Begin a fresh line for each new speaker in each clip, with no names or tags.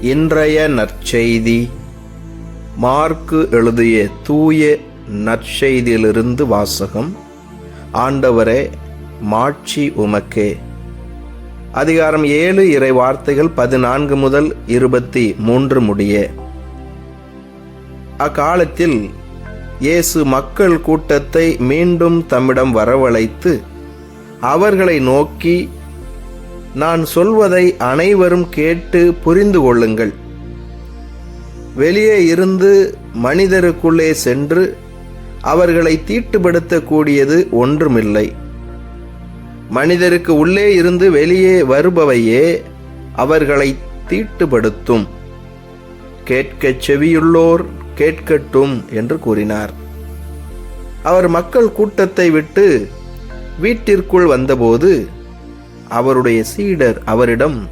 இன்றைய நற்செய்தி. மார்க்கு எழுதிய தூய நற்செய்தியிலிருந்து வாசகம். ஆண்டவரே மாட்சி உமக்கே. அதிகாரம் ஏழு இறை வார்த்தைகள் பதினான்கு முதல் இருபத்தி மூன்று முடிய. அக்காலத்தில் இயேசு மக்கள் கூட்டத்தை மீண்டும் தம்மிடம் வரவழைத்து அவர்களை நோக்கி நான் சொல்வதை அனைவரும் கேட்டு புரிந்து கொள்ளுங்கள். வெளியே இருந்து மனிதருக்குள்ளே சென்று அவர்களை தீட்டுப்படுத்தக்கூடியது ஒன்றுமில்லை. மனிதருக்கு உள்ளே இருந்து வெளியே வருபவையே அவர்களை தீட்டுப்படுத்தும். கேட்கச் செவியுள்ளோர் கேட்கட்டும் என்று கூறினார். அவர் மக்கள் கூட்டத்தை விட்டு வீட்டிற்குள் வந்தபோது அவருடைய சீடர் அவரிடம்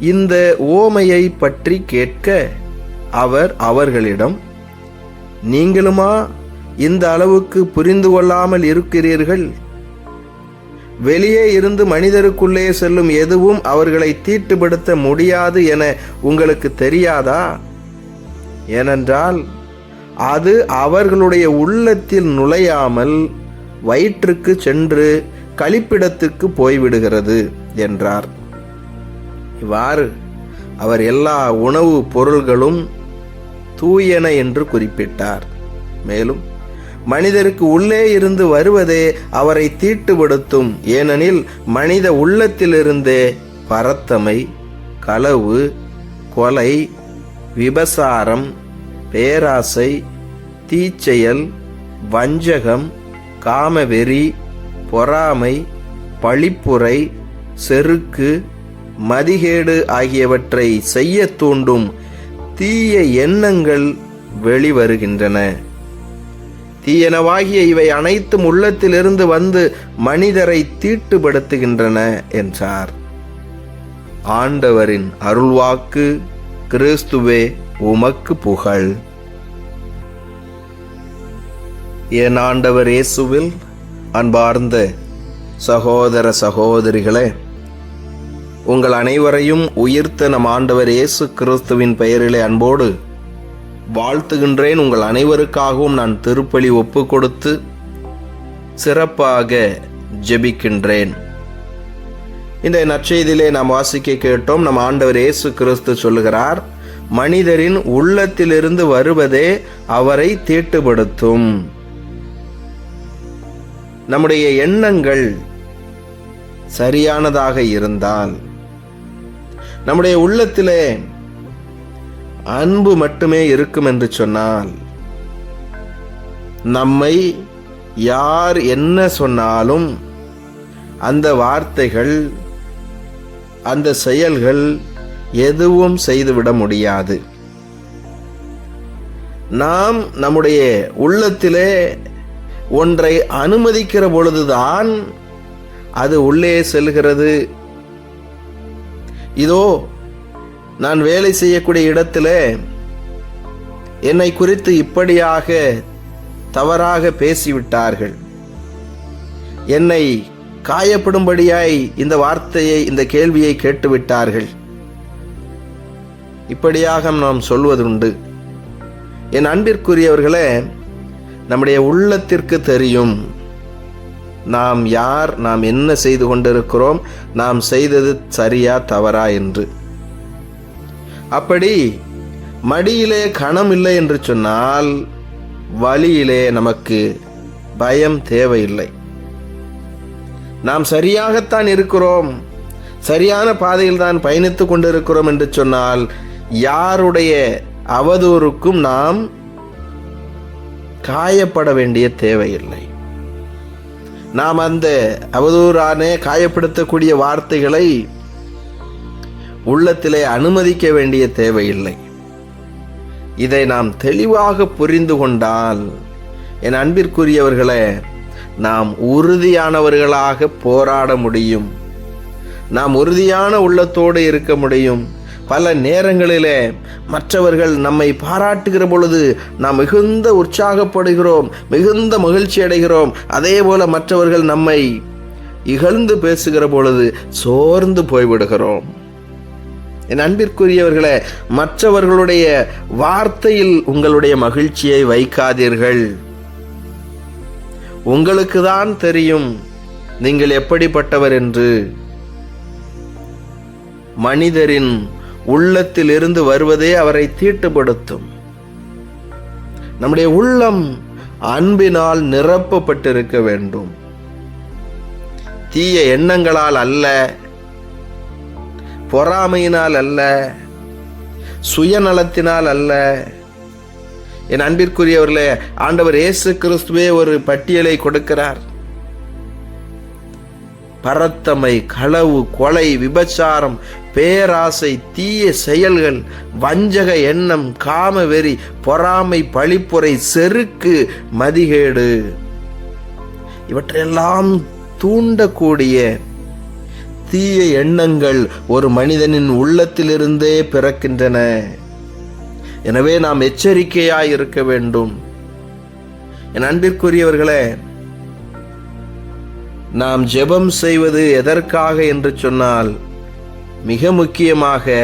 இந்த ஓமையை பற்றி கேட்க அவர் அவர்களிடம் நீங்களுமா இந்த அளவுக்கு புரிந்து கொள்ளாமல் இருக்கிறீர்கள்? வெளியே இருந்து மனிதருக்குள்ளே செல்லும் எதுவும் அவர்களை தீட்டுப்படுத்த முடியாது என உங்களுக்கு தெரியாதா? ஏனென்றால் அது அவர்களுடைய உள்ளத்தில் நுழையாமல் வயிற்றுக்கு சென்று கழிப்பிடத்துக்கு போய்விடுகிறது என்றார். இவ்வாறு அவர் எல்லா உணவு பொருள்களும் தூயன என்று குறிப்பிட்டார். மேலும் மனிதருக்கு உள்ளே இருந்து வருவதே அவரை தீட்டுப்படுத்தும் ஏனெனில் மனித உள்ளத்திலிருந்தே பரத்தமை களவு கொலை விபசாரம் பேராசை தீச்செயல் வஞ்சகம் காமவெறி பொறாமை பழிப்புரை செருக்கு மதிகேடு ஆகியவற்றை செய்ய தூண்டும் தீய எண்ணங்கள் வெளிவருகின்றன. தீயனவாகிய இவை அனைத்தும் உள்ளத்திலிருந்து வந்து மனிதரை தீட்டுப்படுத்துகின்றன என்றார். ஆண்டவரின் அருள்வாக்கு கிறிஸ்துவே உமக்கு புகழ். என் ஆண்டவர் இயேசுவில் அன்பார்ந்த சகோதர சகோதரிகளே உங்கள் அனைவரையும் உயிர்த்த நம் ஆண்டவர் இயேசு கிறிஸ்துவின் பெயரிலே அன்போடு வாழ்த்துகின்றேன். உங்கள் அனைவருக்காகவும் நான் திருப்பலி ஒப்பு கொடுத்து சிறப்பாக ஜெபிக்கின்றேன். இந்த நற்செய்தியிலே நாம் வாசிக்க கேட்டோம் நம் ஆண்டவர் இயேசு கிறிஸ்து சொல்லுகிறார் மனிதரின் உள்ளத்திலிருந்து வருவதே அவரை தீட்டுப்படுத்தும். நம்முடைய எண்ணங்கள் சரியானதாக இருந்தால் நம்முடைய உள்ளத்திலே அன்பு மட்டுமே இருக்கும் என்று சொன்னால் நம்மை யார் என்ன சொன்னாலும் அந்த வார்த்தைகள் அந்த செயல்கள் எதுவும் செய்துவிட முடியாது. நாம் நம்முடைய உள்ளத்திலே ஒன்றை அனுமதிக்கிற பொழுதுதான் அது உள்ளே செல்கிறது. இதோ நான் வேலை செய்யக்கூடிய இடத்துல என்னை குறித்து இப்படியாக தவறாக பேசிவிட்டார்கள். என்னை காயப்படும்படியாய் இந்த வார்த்தையை இந்த கேள்வியை கேட்டுவிட்டார்கள். இப்படியாக நாம் சொல்வதுண்டு. என் அன்பிற்குரியவர்களே நம்முடைய உள்ளத்திற்கு தெரியும். நாம் யார் நாம் என்ன செய்து கொண்டிருக்கிறோம் நாம் செய்தது சரியா தவறா என்று. அப்படி மடியிலே கணம் இல்லை என்று சொன்னால் வழியிலே நமக்கு பயம் தேவையில்லை. நாம் சரியாகத்தான் இருக்கிறோம். சரியான பாதையில் தான் பயணித்துக் கொண்டிருக்கிறோம் என்று சொன்னால் யாருடைய அவதூறுக்கும் நாம் காயப்பட வேண்டிய தேவையில்லை. நாம் அந்த அவதூறானே காயப்படுத்தக்கூடிய வார்த்தைகளை உள்ளத்திலே அனுமதிக்க வேண்டிய தேவையில்லை. இதை நாம் தெளிவாக புரிந்து கொண்டால் என் அன்பிற்குரியவர்களே நாம் உறுதியானவர்களாக போராட முடியும். நாம் உறுதியான உள்ளத்தோடு இருக்க முடியும். பல நேரங்களிலே மற்றவர்கள் நம்மை பாராட்டுகிற பொழுது நாம் மிகுந்த உற்சாகப்படுகிறோம் மிகுந்த மகிழ்ச்சி அடைகிறோம். அதே போல மற்றவர்கள் நம்மை இகழ்ந்து பேசுகிற பொழுது சோர்ந்து போய்விடுகிறோம். என் அன்பிற்குரியவர்களே மற்றவர்களுடைய வார்த்தையில் உங்களுடைய மகிழ்ச்சியை வைக்காதீர்கள். உங்களுக்கு தான் தெரியும் நீங்கள் எப்படிப்பட்டவர் என்று. மனிதரின் உள்ளத்தில் இருந்து வருவதே அவரை தீட்டுப்படுத்தும். நம்முடைய உள்ளம் அன்பினால் நிரப்பப்பட்டிருக்க வேண்டும். தீய எண்ணங்களால் அல்ல பொறாமையினால் அல்ல சுயநலத்தினால் அல்ல. என் அன்பிற்குரியவர்களே ஆண்டவர் இயேசு கிறிஸ்துவே ஒரு பட்டியலை கொடுக்கிறார். பரத்தமை களவு கொலை விபச்சாரம் பேராசை தீய செயல்கள் வஞ்சக எண்ணம் காமவெறி பொறாமை பழிப்புரை செருக்கு மதிகேடு. இவற்றையெல்லாம் தூண்டக்கூடிய தீய எண்ணங்கள் ஒரு மனிதனின் உள்ளத்திலிருந்தே பிறக்கின்றன. எனவே நாம் எச்சரிக்கையாய் இருக்க வேண்டும். என் அன்பிற்குரியவர்களே நாம் ஜெபம் செய்வது எதற்காக என்று சொன்னால் மிக முக்கியமாக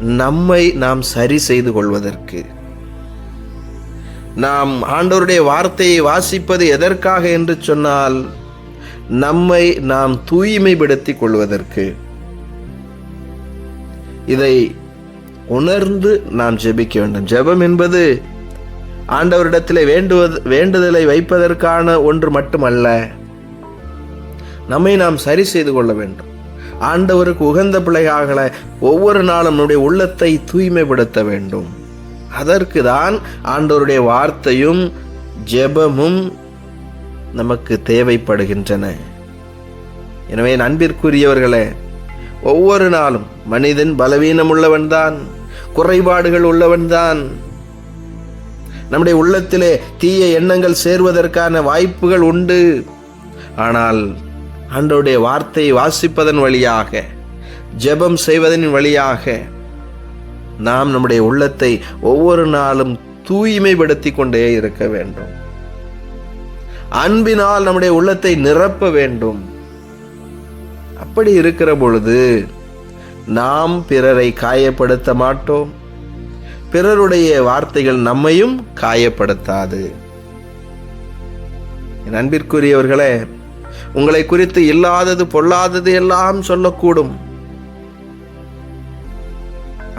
நம்மை நாம் சரி செய்து கொள்வதற்கு. நாம் ஆண்டவருடைய வார்த்தையை வாசிப்பது எதற்காக என்று சொன்னால் நம்மை நாம் தூய்மைப்படுத்திக் கொள்வதற்கு. இதை உணர்ந்து நாம் ஜெபிக்க வேண்டும். ஜெபம் என்பது ஆண்டவரிடத்தில் வேண்டுவது வேண்டுதலை வைப்பதற்கான ஒன்று மட்டுமல்ல. நம்மை நாம் சரி செய்து கொள்ள வேண்டும். ஆண்டவருக்கு உகந்த பிள்ளைகளாக ஒவ்வொரு நாளும் நம்முடைய உள்ளத்தை தூய்மைப்படுத்த வேண்டும். அதற்கு தான் ஆண்டவருடைய வார்த்தையும் ஜெபமும் நமக்கு தேவைப்படுகின்றன. எனவே நண்பிற்குரியவர்களே ஒவ்வொரு நாளும் மனிதன் பலவீனம் உள்ளவன்தான் குறைபாடுகள் உள்ளவன்தான். நம்முடைய உள்ளத்திலே தீய எண்ணங்கள் சேர்வதற்கான வாய்ப்புகள் உண்டு. ஆனால் ஆண்டவருடைய வார்த்தையை வாசிப்பதன் வழியாக ஜெபம் செய்வதன் வழியாக நாம் நம்முடைய உள்ளத்தை ஒவ்வொரு நாளும் தூய்மைப்படுத்தி கொண்டே இருக்க வேண்டும். அன்பினால் நம்முடைய உள்ளத்தை நிரப்ப வேண்டும். அப்படி இருக்கிற பொழுது நாம் பிறரை காயப்படுத்த மாட்டோம். பிறருடைய வார்த்தைகள் நம்மையும் காயப்படுத்தாது. என் அன்பிற்குரியவர்களே உங்களை குறித்து இல்லாதது பொல்லாதது எல்லாம் சொல்லக்கூடும்.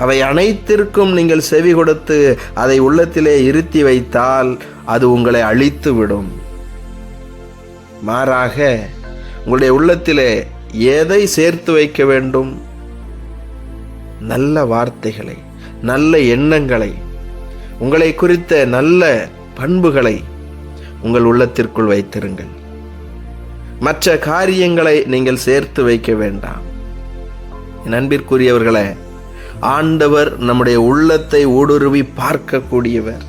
அவை அனைத்திற்கும் நீங்கள் செவி கொடுத்து அதை உள்ளத்திலே இருத்தி வைத்தால் அது உங்களை அழித்து விடும் மாறாக உங்களுடைய உள்ளத்திலே எதை சேர்த்து வைக்க வேண்டும்? நல்ல வார்த்தைகளை நல்ல எண்ணங்களை உங்களை குறித்த நல்ல பண்புகளை உங்கள் உள்ளத்திற்குள் வைத்திருங்கள். மற்ற காரியங்களை நீங்கள் சேர்த்து வைக்க வேண்டாம். நண்பிற்குரியவர்களே ஆண்டவர் நம்முடைய உள்ளத்தை ஊடுருவி பார்க்கக்கூடியவர்.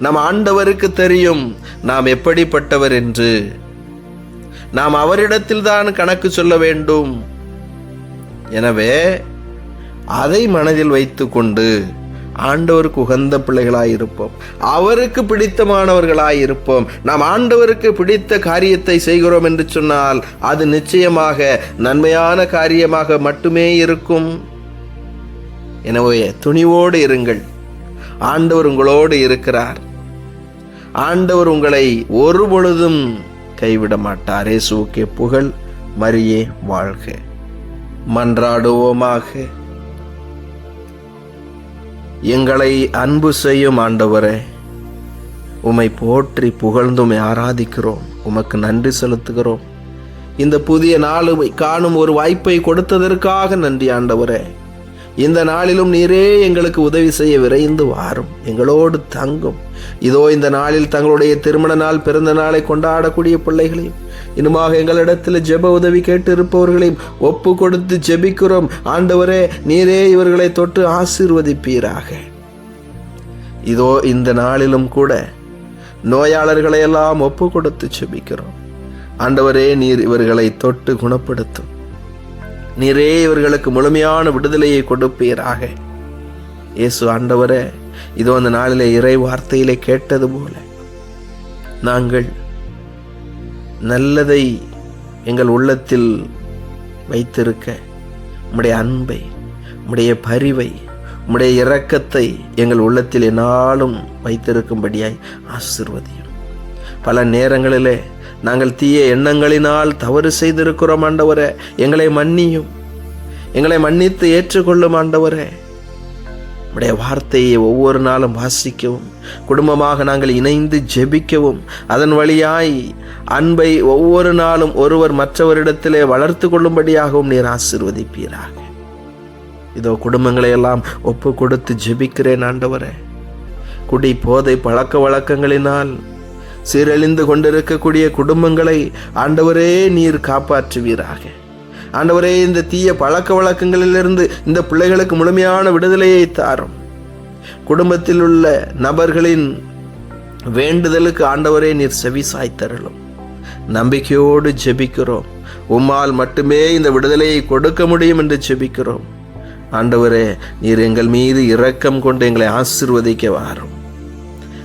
நம் ஆண்டவருக்கு தெரியும் நாம் எப்படிப்பட்டவர் என்று. நாம் அவரிடத்தில் தான் கணக்கு சொல்ல வேண்டும். எனவே அதை மனதில் வைத்துக்கொண்டு ஆண்டவருக்கு உகந்த பிள்ளைகளாய் இருப்போம் அவருக்கு பிடித்தமானவர்களாய் இருப்போம். நாம் ஆண்டவருக்கு பிடித்த காரியத்தை செய்கிறோம் என்று சொன்னால் அது நிச்சயமாக நன்மையான காரியமாக மட்டுமே இருக்கும். எனவே துணிவோடு இருங்கள். ஆண்டவர் உங்களோடு இருக்கிறார். ஆண்டவர் உங்களை ஒரு பொழுதும் கைவிட மாட்டார் இயேசுவுக்கே புகழ் மரியே வாழ்க. மன்றாடுவோமாக. எங்களை அன்பு செய்யும் ஆண்டவரே உம்மை போற்றி புகழ்ந்துமை ஆராதிக்கிறோம். உமக்கு நன்றி செலுத்துகிறோம். இந்த புதிய நாளுமை காணும் ஒரு வாய்ப்பை கொடுத்ததற்காக நன்றி ஆண்டவரே. இந்த நாளிலும் நீரே எங்களுக்கு உதவி செய்ய விரைந்து வாரும். எங்களோடு தங்கும். இதோ இந்த நாளில் தங்களுடைய திருமண நாள் பிறந்த நாளை கொண்டாடக்கூடிய பிள்ளைகளையும் இன்னுமாக எங்களிடத்தில் ஜெப உதவி கேட்டு இருப்பவர்களையும் ஒப்பு கொடுத்து ஜெபிக்கிறோம். ஆண்டவரே நீரே இவர்களை தொட்டு ஆசீர்வதிப்பீராக. இதோ இந்த நாளிலும் கூட நோயாளர்களை எல்லாம் ஒப்பு கொடுத்து ஜெபிக்கிறோம். ஆண்டவரே நீர் இவர்களை தொட்டு குணப்படுத்தும். நீரே இவர்களுக்கு முழுமையான விடுதலையை கொடுப்பீராக. இயேசு ஆண்டவரே இதோ அந்த நாளிலே இறை வார்த்தையிலே கேட்டது போல நாங்கள் நல்லதை எங்கள் உள்ளத்தில் வைத்திருக்க உம்முடைய அன்பை உம்முடைய பரிவை உம்முடைய இரக்கத்தை எங்கள் உள்ளத்தில் என்னாலும் வைத்திருக்கும்படியாய் ஆசிர்வதியும். பல நேரங்களிலே நாங்கள் தீய எண்ணங்களினால் தவறு செய்திருக்கிறோம் ஆண்டவரே. எங்களை மன்னியும். எங்களை மன்னித்து ஏற்றுக்கொள்ளும் ஆண்டவரே. உடைய வார்த்தையை ஒவ்வொரு நாளும் வாசிக்கவும் குடும்பமாக நாங்கள் இணைந்து ஜெபிக்கவும் அதன் வழியாய் அன்பை ஒவ்வொரு நாளும் ஒருவர் மற்றவரிடத்திலே வளர்த்து கொள்ளும்படியாகவும் நீர் ஆசிர்வதிப்பீராக. இதோ குடும்பங்களை எல்லாம் ஒப்பு கொடுத்து ஜெபிக்கிறேன் ஆண்டவரே. குடி போதை பழக்க வழக்கங்களினால் சீரழிந்து கொண்டிருக்கக்கூடிய குடும்பங்களை ஆண்டவரே நீர் காப்பாற்றுவீராக. ஆண்டவரே இந்த தீய பழக்க வழக்கங்களிலிருந்து இந்த பிள்ளைகளுக்கு முழுமையான விடுதலையை தாரும். குடும்பத்தில் உள்ள நபர்களின் வேண்டுதலுக்கு ஆண்டவரே நீர் செவி சாய்த்தருளும் நம்பிக்கையோடு ஜெபிக்கிறோம். உம்மால் மட்டுமே இந்த விடுதலையை கொடுக்க முடியும் என்று ஜெபிக்கிறோம். ஆண்டவரே நீர் எங்கள் மீது இரக்கம் கொண்டு எங்களை ஆசிர்வதிக்க வாரும்.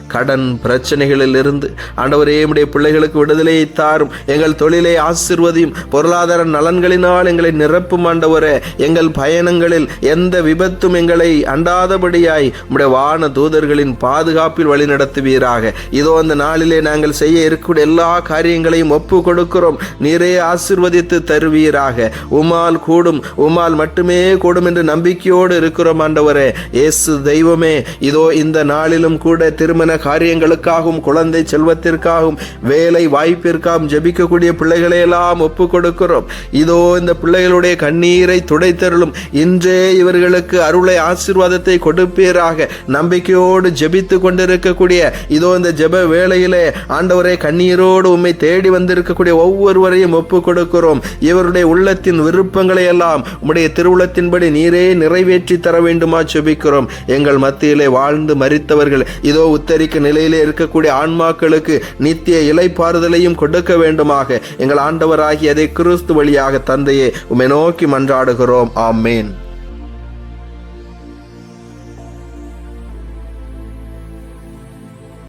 கடன் பிரச்சனைகளில் இருந்து ஆண்டவரே உடைய பிள்ளைகளுக்கு விடுதலையை தாரும். எங்கள் தொழிலை ஆசிர்வதியும். பொருளாதார நலன்களினால் எங்களை நிரப்பும் ஆண்டவரே. எங்கள் பயணங்களில் எந்த விபத்தும் எங்களை அண்டாதபடியாய் உடைய வான தூதர்களின் பாதுகாப்பில் வழிநடத்துவீராக. இதோ அந்த நாளிலே நாங்கள் செய்ய இருக்கக்கூடிய எல்லா காரியங்களையும் ஒப்பு கொடுக்கிறோம். நீரே ஆசிர்வதித்து தருவீராக. உமால் கூடும் உமால் மட்டுமே கூடும் என்று நம்பிக்கையோடு இருக்கிறோம் ஆண்டவரே. இயேசு தெய்வமே இதோ இந்த நாளிலும் கூட திருமண காரியங்களுக்காகவும் குழந்தை செல்வத்திற்காகவும் வேலை வாய்ப்பிற்காகவும் ஜபிக்கக்கூடிய பிள்ளைகளை எல்லாம் ஒப்பு கொடுக்கிறோம் இதோ இந்த பிள்ளைகளுடைய கண்ணீரை துடைத்தருளும். இன்றே இவர்களுக்கு அருளை ஆசீர்வாதத்தை கொடுப்பீராக. நம்பிக்கையோடு ஜெபித்து கொண்டிருக்கக்கூடிய இதோ இந்த ஜெப வேளையிலே ஆண்டவரே கண்ணீரோடு உண்மை தேடி வந்திருக்கக்கூடிய ஒவ்வொருவரையும் ஒப்பு கொடுக்கிறோம் இவருடைய உள்ளத்தின் விருப்பங்களை எல்லாம் உம்முடைய திருவுளத்தின்படி நீரே நிறைவேற்றி தர வேண்டுமா ஜெபிக்கிறோம். எங்கள் மத்தியிலே வாழ்ந்து மறித்தவர்கள் இதோ உத்தரி உத்தரிக்க நிலையிலே இருக்கக்கூடிய ஆன்மாக்களுக்கு நித்திய இலைப்பாறுதலையும் கொடுக்க வேண்டுமாக. எங்கள் ஆண்டவராகியதை கிறிஸ்து வழியாக தந்தையே உம்மை நோக்கி மன்றாடுகிறோம். ஆமேன்.